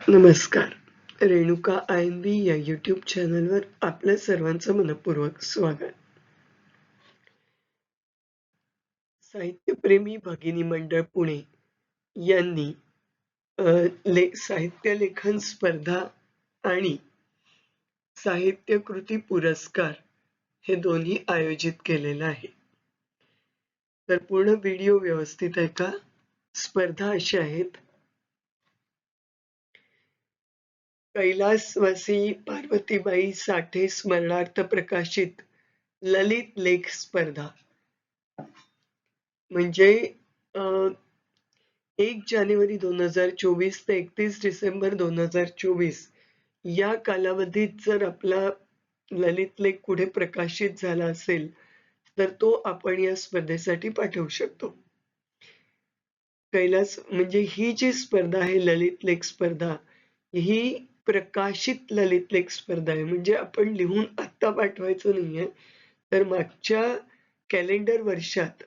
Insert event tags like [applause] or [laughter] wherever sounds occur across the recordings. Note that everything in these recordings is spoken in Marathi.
नमस्कार. रेणुका आय एन बी या युट्यूब चॅनलवर आपल्या सर्वांचं मनपूर्वक स्वागत. साहित्यप्रेमी भगिनी मंडळ पुणे यांनी ले साहित्य लेखन स्पर्धा आणि साहित्य कृती पुरस्कार हे दोन्ही आयोजित केलेलं आहे. तर पूर्ण व्हिडिओ व्यवस्थित आहे का? स्पर्धा अशा आहेत कैलासवासी पार्वतीबाई साठे स्मरणार्थ प्रकाशित ललित लेख स्पर्धा. म्हणजे एक जानेवारी दोन हजार चोवीस ते एकतीस डिसेंबर दोन हजार चोवीस या कालावधीत जर आपला ललित लेख पुढे प्रकाशित झाला असेल तर तो आपण या स्पर्धेसाठी पाठवू शकतो. कैलास म्हणजे ही जी स्पर्धा आहे ललित लेख स्पर्धा ही प्रकाशित ललित लेख स्पर्धा आहे. म्हणजे आपण लिहून आत्ता पाठवायचं नाहीये. तर मागच्या कॅलेंडर वर्षात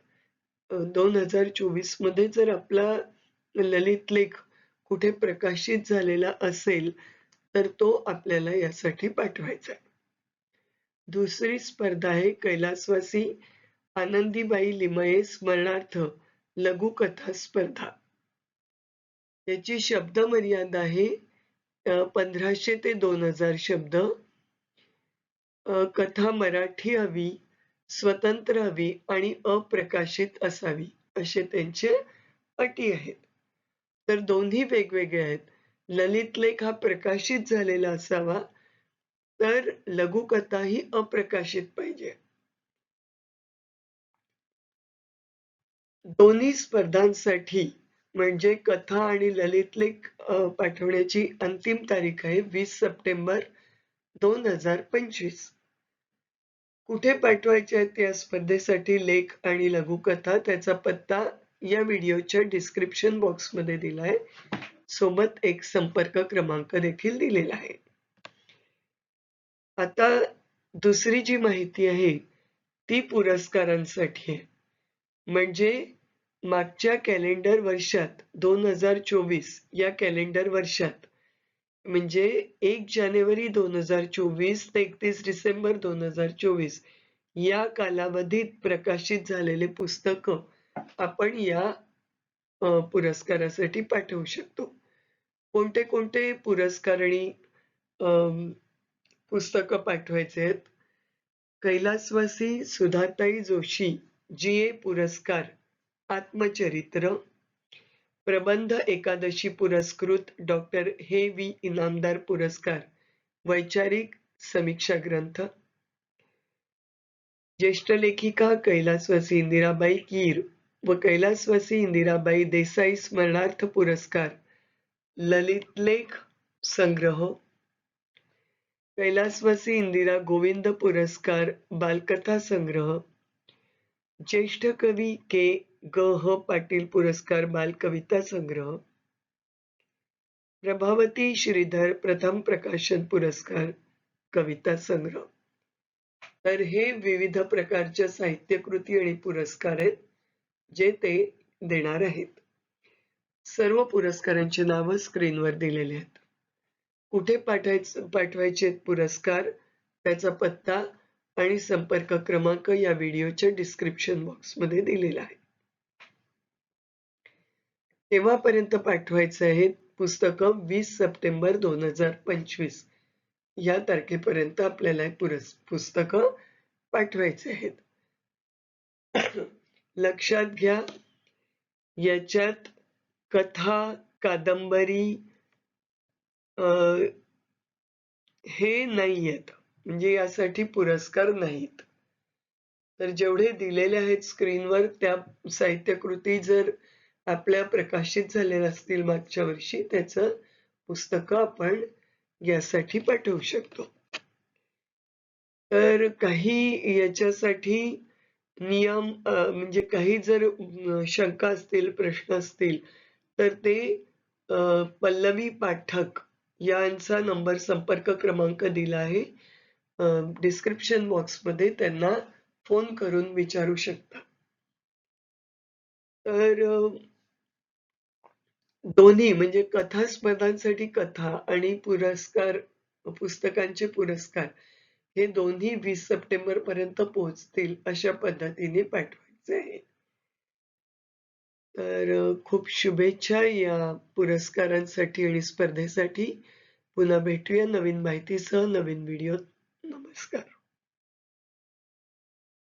दोन हजार चोवीसमध्ये जर आपला ललित लेख कुठे प्रकाशित झालेला असेल तर तो आपल्याला यासाठी पाठवायचा आहे. दुसरी स्पर्धा आहे कैलासवासी आनंदीबाई लिमये स्मरणार्थ लघुकथा स्पर्धा. याची शब्द मर्यादा आहे अ, पंधराशे ते दोन हजार शब्द. अ, कथा मराठी हवी स्वतंत्र हवी आणि अप्रकाशित असावी असे त्यांचे अटी आहेत. तर दोन्ही वेगवेगळे आहेत. ललित लेख हा प्रकाशित झालेला असावा तर लघुकथा ही अप्रकाशित पाहिजे. दोन्ही स्पर्धांसाठी म्हणजे कथा आणि ललित लेख पाठवण्याची अंतिम तारीख आहे वीस सप्टेंबर दोन हजार पंचवीस. कुठे पाठवायचे आहेत या स्पर्धेसाठी लेख आणि लघुकथा? त्याचा पत्ता या व्हिडिओच्या डिस्क्रिप्शन बॉक्समध्ये दिलाय सोबत एक संपर्क क्रमांक देखील दिलेला आहे. आता दुसरी जी माहिती आहे ती पुरस्कारांसाठी आहे. म्हणजे मागच्या कॅलेंडर वर्षात दोन हजार चोवीस या कॅलेंडर वर्षात. म्हणजे एक जानेवारी दोन हजार चोवीस ते एकतीस डिसेंबर दोन हजार चोवीस या कालावधीत प्रकाशित झालेले पुस्तक आपण या पुरस्कारासाठी पाठवू शकतो. कोणते कोणते पुरस्कारणी पुस्तकं पाठवायचे आहेत? कैलासवासी सुधाताई जोशी जी ए पुरस्कार आत्मचरित्र. प्रबंध एकादशी पुरस्कृत डॉक्टर हे वी. इनामदार पुरस्कार. वैचारिक समीक्षा ग्रंथ. ज्येष्ठ लेखिका कैलासवासी इंदिराबाई कीर व कैलासवासी इंदिराबाई देसाई स्मरणार्थ पुरस्कार. ललित लेख संग्रह. कैलासवासी इंदिरा गोविंद पुरस्कार बालकथा संग्रह. ज्येष्ठ कवी के ग ह पाटील पुरस्कार बालकविता संग्रह. प्रभावती श्रीधर प्रथम प्रकाशन पुरस्कार कविता संग्रह. तर हे विविध प्रकारच्या साहित्यकृती आणि पुरस्कार आहेत जे ते देणार आहेत. सर्व पुरस्कारांची नावं स्क्रीनवर दिलेली आहेत. कुठे पाठायचं पाठवायचे पुरस्कार त्याचा पत्ता आणि संपर्क क्रमांक या व्हिडिओच्या डिस्क्रिप्शन बॉक्समध्ये दिलेला आहे. केव्हापर्यंत पाठवायचं आहे पुस्तकं वीस सप्टेंबर दोन हजार पंचवीस या तारखेपर्यंत आपल्याला हे पुरस पुस्तकं पाठवायचे आहेत. [clears throat] लक्षात घ्या याच्यात कथा कादंबरी अं, हे आहेत म्हणजे यासाठी पुरस्कार नाहीत. तर जेवढे दिलेले आहेत स्क्रीनवर त्या साहित्यकृती जर आपल्या प्रकाशित झालेल्या असतील मागच्या वर्षी त्याचं पुस्तकं आपण यासाठी पाठवू शकतो. तर काही याच्यासाठी नियम म्हणजे काही जर शंका असतील प्रश्न असतील तर ते अं, पल्लवी पाठक यांचा नंबर संपर्क क्रमांक दिला आहे. डिस्क्रिप्शन बॉक्समध्ये त्यांना फोन करून विचारू शकता. तर दोन्ही म्हणजे कथा स्पर्धांसाठी कथा आणि पुरस्कार पुस्तकांचे पुरस्कार हे दोन्ही वीस सप्टेंबर पर्यंत पोहोचतील अशा पद्धतीने पाठवायचे आहे. तर खूप शुभेच्छा या पुरस्कारांसाठी आणि स्पर्धेसाठी. पुन्हा भेटूया नवीन माहितीसह नवीन व्हिडिओ नमस्कार.